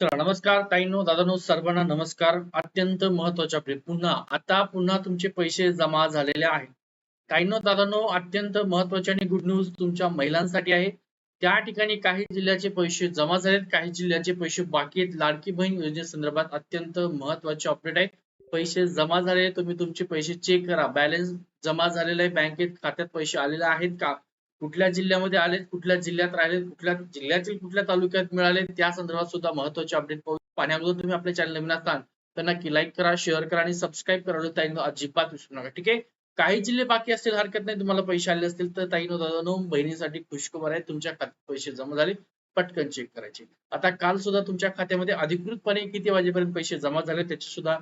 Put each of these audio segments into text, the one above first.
तर नमस्कार ताईनो दादानो सर्वांना नमस्कार. अत्यंत महत्त्वाचे अपडेट पुन्हा आता पुन्हा तुमचे पैसे जमा झालेले आहेत. ताईनो दादानो अत्यंत महत्वाची आणि गुड न्यूज तुमच्या महिलांसाठी आहे. त्या ठिकाणी काही जिल्ह्याचे पैसे जमा झालेत काही जिल्ह्याचे पैसे बाकी आहेत. लाडकी बहीण योजनेसंदर्भात अत्यंत महत्त्वाचे अपडेट आहे पैसे जमा झाले तुम्ही तुमचे पैसे चेक करा. बॅलन्स जमा झालेला आहे बँकेत खात्यात पैसे आलेले आहेत का? कुठल्या जिल्ह्यामध्ये आले कुठल्या जिल्ह्यात राहिले कुठल्या जिल्ह्यातील कुठल्या तालुक्यात मिळाले त्या संदर्भात सुद्धा महत्त्वाचे अपडेट पाहण्याअगोदर तुम्ही आपल्या चॅनल नवीन असताल तर नक्की लाईक करा शेअर करा आणि सबस्क्राईब करा ताईनो अजिबात विसरू नका ठीक आहे? काही जिल्हे बाकी असतील हरकत नाही तुम्हाला पैसे आले असतील तर ताईनो दादानो बहिणीसाठी खुशखबर आहे तुमच्या खात्यात पैसे जमा झाले पटकन चेक करायचे. आता काल सुद्धा तुमच्या खात्यामध्ये अधिकृतपणे किती वाजेपर्यंत पैसे जमा झाले त्याचे सुद्धा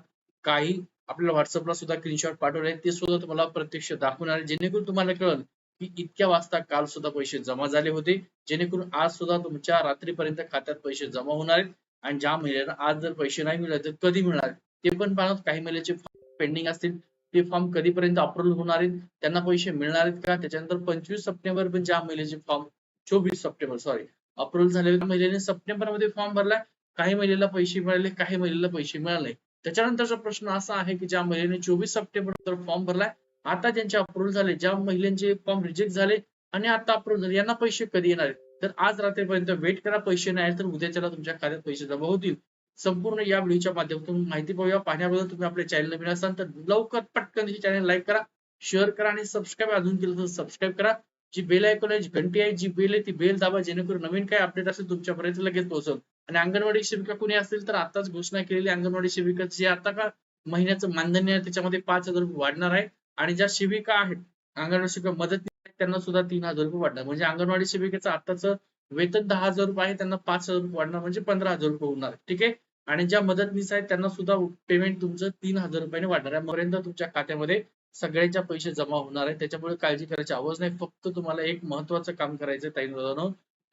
काही आपल्याला व्हॉट्सअपला सुद्धा स्क्रीनशॉट पाठवले ते सुद्धा तुम्हाला प्रत्यक्ष दाखवणार आहे जेणेकरून तुम्हाला कळेल की इतक्या वाजता काल सुद्धा पैसे जमा झाले होते. जेणेकरून आज सुद्धा तुमच्या रात्रीपर्यंत खात्यात पैसे जमा होणार आहेत. आणि ज्या महिन्याला आज जर पैसे नाही मिळाले तर कधी मिळणार ते पण पाहणार काही महिन्याचे पेंडिंग असतील. ते फॉर्म कधीपर्यंत अप्रुव्ह होणार आहेत? त्यांना पैसे मिळणार आहेत का? त्याच्यानंतर पंचवीस सप्टेंबर पण ज्या महिलेचे फॉर्म चोवीस सप्टेंबर सॉरी अप्रुव्ह झाले महिलेने सप्टेंबरमध्ये फॉर्म भरला. काही महिलेला पैसे मिळाले काही महिलेला पैसे मिळाले त्याच्यानंतरचा प्रश्न असा आहे की ज्या महिलेने चोवीस सप्टेंबर फॉर्म भरलाय आता ज्यांचे अप्रूव्हल झाले ज्या महिलांचे फॉर्म रिजेक्ट झाले आणि आता अप्रूव्हल झाले यांना पैसे कधी येणार आहेत? तर आज रात्रीपर्यंत वेट करा पैसे नाही तर उद्याच्याला तुमच्या खात्यात पैसे जमा होतील. संपूर्ण या व्हिडिओच्या माध्यमातून माहिती पाहूया. पाहण्याबद्दल तुम्ही आपल्या चॅनल नवीन असाल तर लवकर पटकन चॅनल लाईक करा शेअर करा आणि सबस्क्राईब अजून केलं तर सबस्क्राईब करा. जी बेल ऐकून आहे जी घंटी आहे जी बेल आहे ती बेल दाबा जेणेकरून नवीन काय अपडेट असेल तुमच्यापर्यंत लगेच पोहोचल. आणि अंगणवाडी सेविका कोणी असेल तर आताच घोषणा केलेली अंगणवाडी सेविका जे आता का महिन्याचं मानधन्य आहे त्याच्यामध्ये पाच हजार रुपये वाढणार आहे. आणि ज्या शिबिका आहेत अंगणवाडी सेविका मदत त्यांना सुद्धा तीन हजार रुपये वाढणार. म्हणजे अंगणवाडी सेविकेचं आताच वेतन दहा हजार रुपये आहे त्यांना पाच हजार रुपये वाढणार म्हणजे पंधरा हजार रुपये होणार. ठीक आहे? आणि ज्या मदतनीस आहेत त्यांना सुद्धा पेमेंट तुमचं तीन हजार रुपयाने वाढणार आहे. पर्यंत तुमच्या खात्यामध्ये सगळ्यांच्या पैसे जमा होणार आहे त्याच्यामुळे काळजी करायची आवाज नाही. फक्त तुम्हाला एक महत्वाचं काम करायचं ताई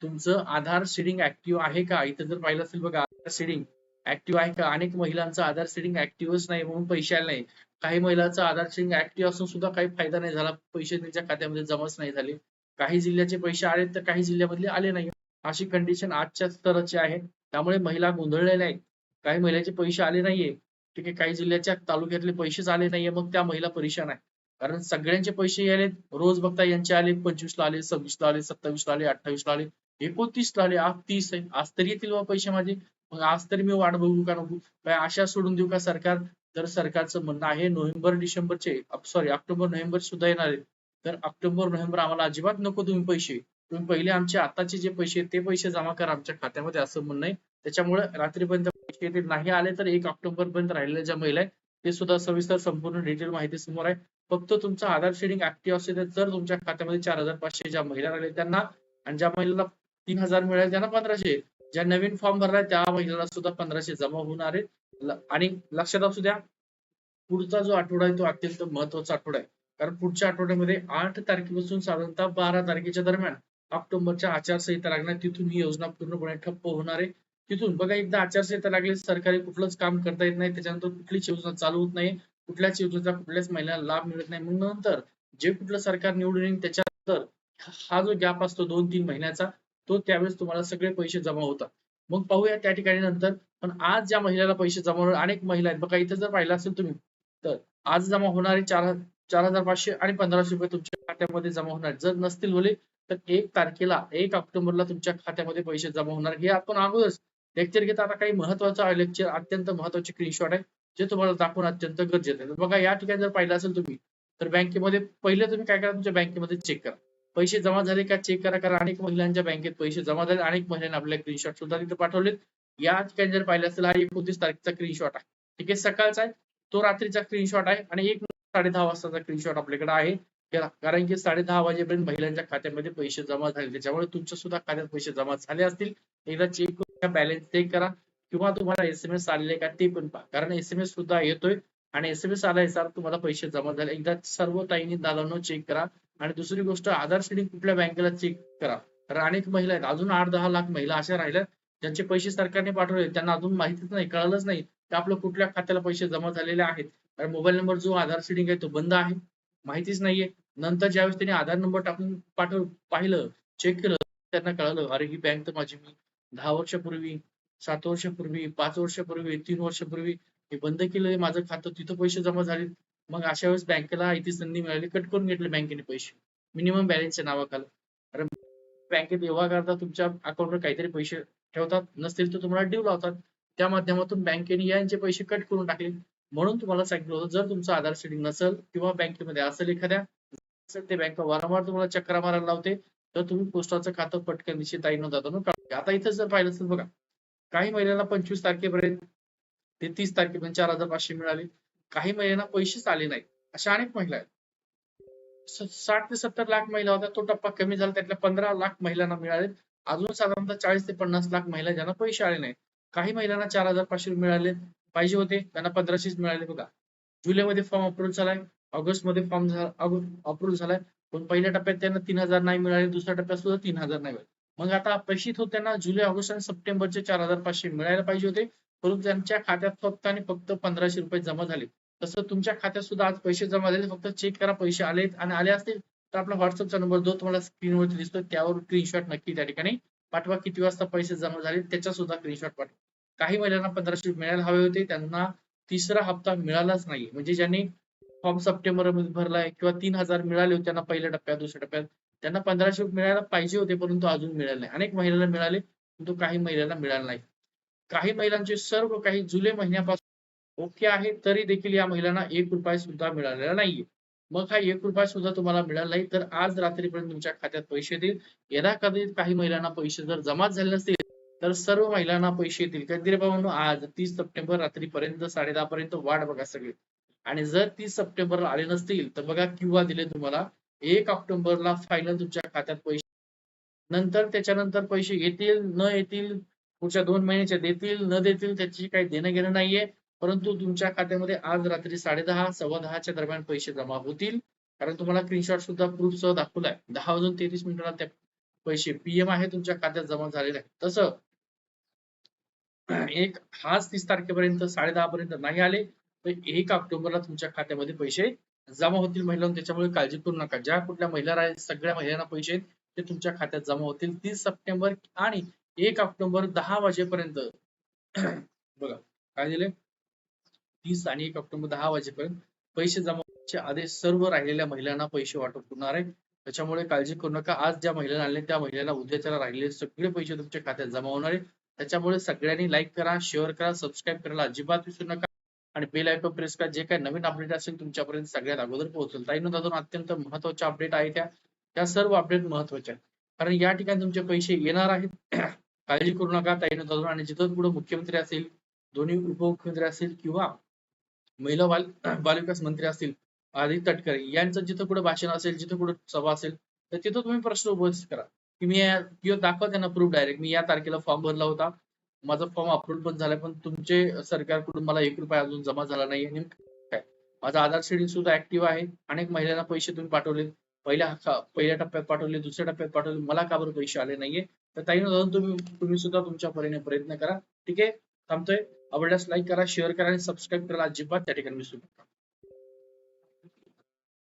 तुमचं आधार सीडिंग ऍक्टिव्ह आहे का? इथं जर पाहिलं असेल बघा आधार सीडिंग ऍक्टिव्ह आहे का? अनेक महिलांचं आधार सीडिंग ऍक्टिव्हच नाही म्हणून पैसे आले नाही काही महिलांचा आधार सीडिंग ऍक्टिव्ह असून सुद्धा काही फायदा नाही झाला. पैसे त्यांच्या खात्यामध्ये जमाच नाही झाले. काही जिल्ह्याचे पैसे आले तर काही जिल्ह्यामधले आले नाही. अशी कंडिशन आजच्या स्तराची आहे. त्यामुळे महिला गोंधळलेल्या आहेत. काही महिलांचे पैसे आले नाहीये. ठीक आहे काही जिल्ह्याच्या तालुक्यातले पैसेच आले नाहीये. मग त्या महिला परेशान आहे कारण सगळ्यांचे पैसे आले रोज बघता यांचे आले पंचवीसला आले सव्वीसला आले सत्तावीसला आले अठ्ठावीसला आले एकोणतीसला आले. आज तीस आहे आज तरी येतील बा पैसे माझे. मग आज तरी मी वाट बघू का नको? काय आशा सोडून देऊ का सरकार? तर सरकारचं म्हणणं आहे नोव्हेंबर डिसेंबरचे सॉरी ऑक्टोबर नोव्हेंबर सुद्धा येणार आहे तर ऑक्टोबर नोव्हेंबर आम्हाला अजिबात नको तुम्ही पैसे. तुम्ही पहिले आमचे आताचे जे पैसे ते पैसे जमा करा आमच्या खात्यामध्ये असं म्हणणं आहे. त्याच्यामुळे रात्रीपर्यंत पैसे ते नाही आले तर एक ऑक्टोबर पर्यंत राहिलेल्या ज्या महिला आहेत ते सुद्धा सविस्तर संपूर्ण डिटेल माहिती समोर आहे. फक्त तुमचं आधार शेडिंग ऍक्टिव्ह असेल तर तुमच्या खात्यामध्ये चार हजार पाचशे ज्या महिला राहिले त्यांना आणि ज्या महिलेला तीन हजार मिळाले त्यांना पंधराशे. ज्या नवीन फॉर्म भरलाय त्या महिलेला सुद्धा पंधराशे जमा होणार आहेत. आणि लक्षात असू द्या पुढचा जो आठवडा आहे तो अत्यंत महत्त्वाचा आठवडा आहे. कारण पुढच्या आठवड्यामध्ये आठ तारखेपासून साधारणतः बारा तारखेच्या दरम्यान ऑक्टोबरच्या आचारसंहिता लागणार. तिथून ही योजना पूर्णपणे ठप्प होणार आहे. तिथून बघा एकदा आचारसंहिता लागली सरकारी कुठलंच काम करता येत नाही. त्याच्यानंतर कुठलीच योजना चालू होत नाही. कुठल्याच योजनेचा कुठल्याच महिन्याला लाभ मिळत नाही. मग नंतर जे कुठलं सरकार निवडून येईल त्याच्यानंतर हा जो गॅप असतो दोन तीन महिन्याचा तो त्यावेळेस तुम्हाला सगळे पैसे जमा होतात. मग पाहूया त्या ठिकाणी नंतर. पण आज ज्या महिलेला पैसे जमा होणार अनेक महिला आहेत. बघा इथं जर पाहिलं असेल तुम्ही तर आज जमा होणारे चार चार हजार पाचशे आणि पंधराशे रुपये तुमच्या खात्यामध्ये जमा होणार. जर नसतील बोले तर एक तारखेला एक ऑक्टोबरला तुमच्या खात्यामध्ये पैसे जमा होणार. हे आपण अगोदरच लेक्चर घेता. आता काही महत्त्वाचा लेक्चर अत्यंत महत्त्वाचे स्क्रीनशॉट आहे जे तुम्हाला दाखवून अत्यंत गरजेचं आहे. बघा या ठिकाणी जर पाहिलं असेल तुम्ही तर बँकेमध्ये पहिले तुम्ही काय करा तुमच्या बँकेमध्ये चेक करा. पैसे जमा झाले का चेक करा कारण अनेक महिलांच्या बँकेत पैसे जमा झाले अनेक महिलांनी आपल्या स्क्रीनशॉट सुद्धा तिथे पाठवलेत. या ठिकाणी जर पाहिलं असेल हा एकोणतीस तारखेचा स्क्रीनशॉट आहे. ठीक आहे सकाळचा आहे तो रात्रीचा स्क्रीनशॉट आहे आणि एक साडे दहा वाजताचा स्क्रीनशॉट आपल्याकडे आहे. कारण की साडे दहा वाजेपर्यंत महिलांच्या खात्यामध्ये पैसे जमा झाले त्याच्यामुळे तुमच्या सुद्धा खात्यात पैसे जमा झाले असतील. एकदा चेक करून बॅलन्स चेक करा किंवा तुम्हाला एसएमएस आलेले का ते पण पहा. कारण एसएमएस सुद्धा येतोय आणि एसएमएस आलाय सर तुम्हाला पैसे जमा झाले. एकदा सर्व ताईंनी दादांनो चेक करा. आणि दुसरी गोष्ट आधार सीडिंग कुठल्या बँकेला चेक करा. कारण अनेक महिला आहेत अजून आठ दहा लाख महिला अशा राहिल्या ज्यांचे पैसे सरकारने पाठवले त्यांना अजून माहितीच नाही कळलंच नाही की आपलं कुठल्या खात्याला पैसे जमा झालेले आहेत. कारण मोबाईल नंबर जो आधार सीडिंग आहे तो बंद आहे. माहितीच नाहीये. नंतर ज्यावेळेस त्यांनी आधार नंबर टाकून पाठव पाहिलं चेक केलं त्यांना कळलं अरे ही बँक तर माझी मी. दहा वर्षापूर्वी सात वर्षापूर्वी पाच वर्षापूर्वी तीन वर्षापूर्वी हे बंद केलं माझं खातं तिथं पैसे जमा झाले मग अशा वेळेस बँकेला इथे संधी मिळाली कट करून घेतले बँकेने पैसे. मिनिमम बॅलन्सच्या नावाखाली. कारण बँकेत व्यवहार करता तुमच्या अकाउंटवर काहीतरी पैसे ठेवतात नसतील तर तुम्हाला ड्यू लावतात. त्या माध्यमातून बँकेने यांचे पैसे कट करून टाकले. म्हणून तुम्हाला सांगितलं होतं जर तुमचं आधार सेटिंग नसेल किंवा बँकेमध्ये असेल एखाद्या ते बँक वारंवार तुम्हाला चक्रा मारायला लावते तर तुम्ही पोस्टाचं खातं पटकन निश्चित आई नव्हता आता इथं जर पाहिलं असेल बघा काही महिन्याला पंचवीस तारखेपर्यंत ते तीस तारखेपर्यंत चार हजार पाचशे मिळाले. काही महिलांना पैसेच आले नाहीत. अशा अनेक महिला आहेत. साठ ते सत्तर लाख महिला होत्या. तो टप्पा कमी झाला. त्यातल्या पंधरा लाख महिलांना मिळाले अजून साधारणतः चाळीस ते पन्नास लाख महिला ज्यांना पैसे आले नाहीत. काही महिलांना चार हजार पाचशे मिळाले. पाहिजे होते. त्यांना पंधराशेच मिळाले बघा. जुलैमध्ये फॉर्म अप्रूव्ह झालाय. ऑगस्टमध्ये फॉर्म अप्रूव्ह झालाय. पण पहिल्या टप्प्यात त्यांना तीन हजार नाही मिळाले. दुसऱ्या टप्प्यात सुद्धा तीन हजार नाही मिळाले. मग आता अपेक्षित होत त्यांना जुलै ऑगस्ट आणि सप्टेंबरचे चार हजार पाचशे मिळायला पाहिजे होते. परंतु त्यांच्या खात्यात फक्त आणि फक्त पंधराशे रुपये जमा झाले. तसं तुमच्या खात्यात सुद्धा आज पैसे जमा झाले फक्त चेक करा पैसे आलेत आणि आले असतील तर आपला व्हॉट्सअपचा नंबर जो तुम्हाला स्क्रीनवरती दिसतो त्यावर स्क्रीनशॉट नक्की त्या ठिकाणी पाठवा. किती वाजता पैसे जमा झाले त्याच्या सुद्धा स्क्रीनशॉट पाठवा. काही महिलांना पंधराशे मिळायला हवे होते. त्यांना तिसरा हप्ता मिळालाच नाही म्हणजे ज्यांनी फॉर्म सप्टेंबरमध्ये भरलाय किंवा तीन हजार मिळाले होते त्यांना पहिल्या टप्प्यात दुसऱ्या टप्प्यात त्यांना पंधराशे मिळायला पाहिजे होते परंतु अजून मिळाले नाही. अनेक महिलांना मिळाले परंतु काही महिलांना मिळाले नाही. काही महिलांचे सर्व काही जुलै महिन्यापासून ओके आहे तरी देखील या महिलांना एक रुपया सुद्धा मिळालेला नाहीये. मग हा एक रुपया सुद्धा तुम्हाला मिळाला नाही तर आज रात्रीपर्यंत तुमच्या खात्यात पैसे देईल. यदा कदाचित काही महिलांना पैसे जर जमा झाले नसतील तर सर्व महिलांना पैसे येतील कधी बाबांनो आज तीस सप्टेंबर रात्रीपर्यंत साडे दहा पर्यंत वाट बघा सगळी. आणि जर तीस सप्टेंबरला आले नसतील तर बघा किंवा दिले तुम्हाला. एक ऑक्टोबरला फायनल तुमच्या खात्यात पैसे. नंतर त्याच्यानंतर पैसे येतील न येतील पुढच्या दोन महिन्याच्या देतील न देतील त्याची काही देणं घेणं नाहीये. परंतु तुमच्या खात्यामध्ये आज रात्री साडे दहा सव्वा दहाच्या दरम्यान पैसे जमा होतील. कारण तुम्हाला स्क्रीनशॉट सुद्धा प्रूफ सह दाखवलाय. दहा वाजून तेवीस मिनिटाला त्या पैसे पीएम आहे तुमच्या खात्यात जमा झालेले आहे तसं एक हाच तीस तारखेपर्यंत साडे दहा पर्यंत नाही आले तर एक ऑक्टोबरला तुमच्या खात्यामध्ये पैसे जमा होतील महिलांना. त्याच्यामुळे काळजी करू नका. ज्या कुठल्या महिला आहेत सगळ्या महिलांना पैसे ते तुमच्या खात्यात जमा होतील. तीस सप्टेंबर आणि एक ऑक्टोबर दहा वाजेपर्यंत. बघा काय दिले तीस आणि एक ऑक्टोबर दहा वाजेपर्यंत पैसे जमा आदेश सर्व राहिलेल्या महिलांना पैसे वाटप होणार आहे. त्याच्यामुळे काळजी करू नका. आज ज्या महिलांना आले त्या महिलांना उद्याच्याला राहिलेले सगळे पैसे तुमच्या खात्यात जमा होणार आहे. त्याच्यामुळे सगळ्यांनी लाईक करा शेअर करा सबस्क्राईब करायला अजिबात विसरू नका. आणि बेल आयकॉन प्रेस करा. जे काही नवीन अपडेट असेल तुमच्यापर्यंत सगळ्यात अगोदर पोहोचेल. ताईनं दादून अत्यंत महत्त्वाच्या अपडेट आहे त्या त्या सर्व अपडेट महत्त्वाच्या आहेत. कारण या ठिकाणी तुमचे पैसे येणार आहेत. काळजी करू नका. ताईनं दादून आणि जिथं पुढे मुख्यमंत्री असेल दोन्ही उपमुख्यमंत्री असेल किंवा महिला बाल बालविकास मंत्री असतील आदित्य तटकरे यांचं जिथं कुठे भाषण असेल जिथं कुठे सभा असेल तर तिथं तुम्ही प्रश्न उपस्थित करा. की मी किंवा दाखवा त्यांना प्रूफ डायरेक्ट मी या तारखेला फॉर्म भरला होता. माझा फॉर्म अप्रूव्ह पण झालाय पण तुमचे सरकारकडून मला एक रुपया अजून जमा झाला नाही नेमकं काय? माझा आधार शेडिंग सुद्धा ऍक्टिव्ह आहे. अनेक महिलांना पैसे तुम्ही पाठवले. पहिल्या पहिल्या टप्प्यात पाठवले दुसऱ्या टप्प्यात पाठवले. मला का बरं पैसे आले नाहीये? तर ताईनं जाऊन तुम्ही तुम्ही सुद्धा तुमच्या परीने प्रयत्न करा. ठीक आहे? थांबतोय? आवडल्यास लाईक करा शेअर करा आणि सबस्क्राईब करायला अजिबात त्या ठिकाणी विसरू नका.